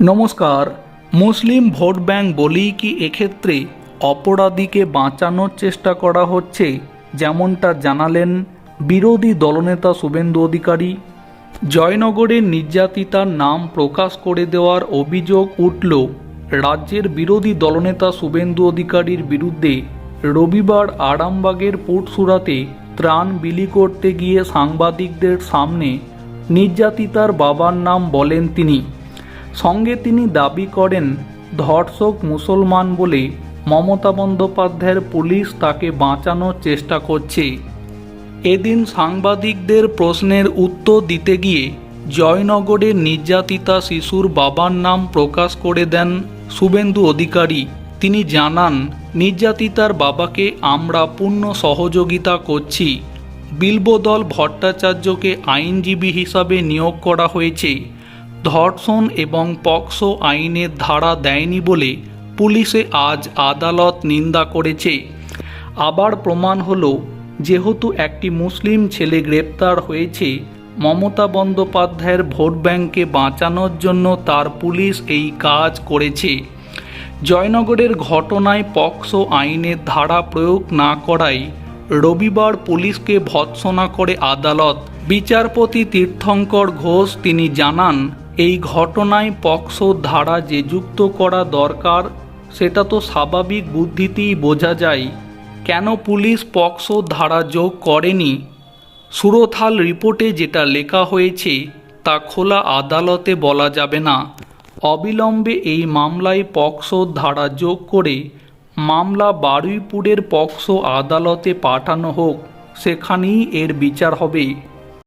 নমস্কার। মুসলিম vote bank বলেই কি এক্ষেত্রে অপরাধীকে বাঁচানোর চেষ্টা করা হচ্ছে, যেমনটা জানালেন বিরোধী দলনেতা শুভেন্দু অধিকারী। জয়নগরের নির্যাতিতার নাম প্রকাশ করে দেওয়ার অভিযোগ উঠল, রাজ্যের বিরোধী দলনেতা শুভেন্দু অধিকারীর বিরুদ্ধে রবিবার আরামবাগের পুটসুরাতে ত্রাণ বিলি করতে গিয়ে সাংবাদিকদের সামনে নির্যাতিতার বাবার নাম বলেন তিনি। সঙ্গে তিনি দাবি করেন, ধর্ষক মুসলমান বলে মমতা বন্দ্যোপাধ্যায়ের পুলিশ তাকে বাঁচানোর চেষ্টা করছে। এদিন সাংবাদিকদের প্রশ্নের উত্তর দিতে গিয়ে জয়নগরের নির্যাতিতা শিশুর বাবার নাম প্রকাশ করে দেন শুভেন্দু অধিকারী। তিনি জানান, নির্যাতিতার বাবাকে আমরা পূর্ণ সহযোগিতা করছি। বিল্বদল ভট্টাচার্যকে আইনজীবী হিসাবে নিয়োগ করা হয়েছে। ধর্ষণ এবং পক্সো আইনের ধারা দেয়নি বলে পুলিশে আজ আদালত নিন্দা করেছে। আবার প্রমাণ হলো, যেহেতু একটি মুসলিম ছেলে গ্রেপ্তার হয়েছে, মমতা বন্দ্যোপাধ্যায়ের ভোট ব্যাংকে বাঁচানোর জন্য তার পুলিশ এই কাজ করেছে। জয়নগরের ঘটনায় পক্সো আইনের ধারা প্রয়োগ না করায় রবিবার পুলিশকে ভৎসনা করে আদালত। বিচারপতি তীর্থঙ্কর ঘোষ তিনি জানান এই ঘটনায় পক্সো ধারা যে যুক্ত করা দরকার, সেটা তো স্বাভাবিক বুদ্ধিতেই বোঝা যায়। কেন পুলিশ পক্সো ধারা যোগ করেনি? সুরথাল রিপোর্টে যেটা লেখা হয়েছে, তা খোলা আদালতে বলা যাবে না। অবিলম্বে এই মামলায় পক্সো ধারা যোগ করে মামলা বারুইপুরের পক্সো আদালতে পাঠানো হোক, সেখানেই এর বিচার হবে।